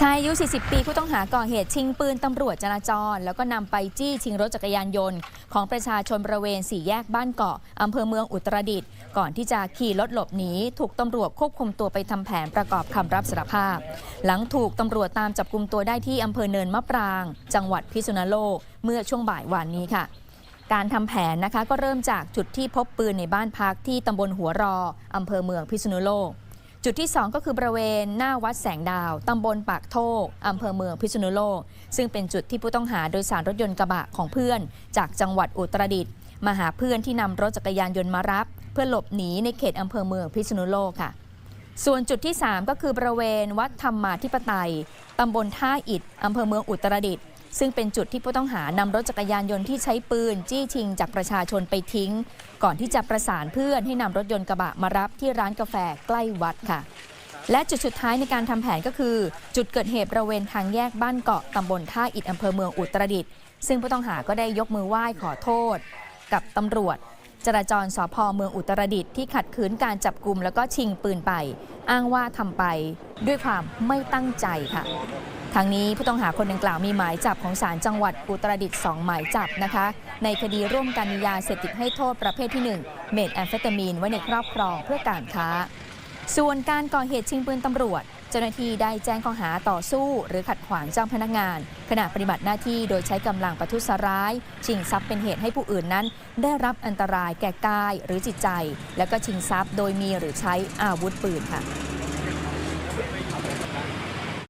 ชายอายุ 40 ปีผู้ต้องหาก่อเหตุชิงปืนตำรวจจราจร แล้วก็นำไปจี้ชิงรถจักรยานยนต์ ของประชาชนบริเวณสี่แยกบ้านเกาะอำเภอเมืองอุตรดิตถ์ก่อนที่จะขี่รถหลบหนีถูกตำรวจควบคุมตัวไปทำแผนประกอบคำรับสารภาพ หลังถูกตำรวจตามจับกลุ่มตัวได้ที่อำเภอเนินมะปราง จังหวัดพิษณุโลก เมื่อช่วงบ่ายวานนี้ค่ะการทำแผนนะคะก็เริ่มจากจุดที่พบปืนในบ้านพักที่ตำบลหัวรออำเภอเมืองพิษณุโลก จุดที่ 2 ก็คือบริเวณหน้าวัดแสงดาว ตำบลปากโทกอำเภอเมืองพิษณุโลก ซึ่งเป็นจุดที่ผู้ต้องหาโดยสารรถยนต์กระบะของเพื่อน จากจังหวัดอุตรดิตถ์มาหาเพื่อนที่นำรถจักรยานยนต์มารับ เพื่อหลบหนีในเขตอำเภอเมืองพิษณุโลกค่ะ ส่วนจุดที่ 3 ก็คือบริเวณวัดธรรมาธิปไตยตำบลท่าอิฐอำเภอเมืองอุตรดิตถ์ ซึ่งเป็นจุดที่ผู้ต้องหานำรถจักรยานยนต์ที่ใช้ปืน จี้ชิงจากประชาชนไปทิ้ง ก่อนที่จะประสานเพื่อนให้นำรถยนต์กระบะมารับที่ร้านกาแฟใกล้วัดค่ะ และจุดสุดท้ายในการทำแผนก็คือ จุดเกิดเหตุบริเวณทางแยกบ้านเกาะตำบลท่าอิฐอำเภอเมืองอุตรดิตถ์ซึ่งผู้ต้องหาก็ได้ยกมือไหว้ขอโทษ กับตำรวจจราจรสพเมืองอุตรดิตถ์ที่ขัดขืนการจับกลุ่มแล้วก็ชิงปืนไป อ้างว่าทำไปด้วยความไม่ตั้งใจค่ะ ทางนี้ผู้ต้องหาคนดังกล่าวมีหมายจับของศาลจังหวัดอุตรดิตถ์2หมายจับนะคะ ในคดีร่วมกันมียาเสพติดให้โทษประเภทที่ 1 เมทแอมเฟตามีนไว้ในครอบครองเพื่อการค้า ส่วนการก่อเหตุชิงปืนตำรวจ เจ้าหน้าที่ได้แจ้งข้อหาต่อสู้ หรือขัดขวางเจ้าพนักงาน ขณะปฏิบัติหน้าที่โดยใช้กำลังประทุษร้ายชิงทรัพย์เป็นเหตุให้ผู้อื่นนั้น ได้รับอันตรายแก่กายหรือจิตใจ และก็ชิงทรัพย์โดยมีหรือใช้อาวุธปืนค่ะ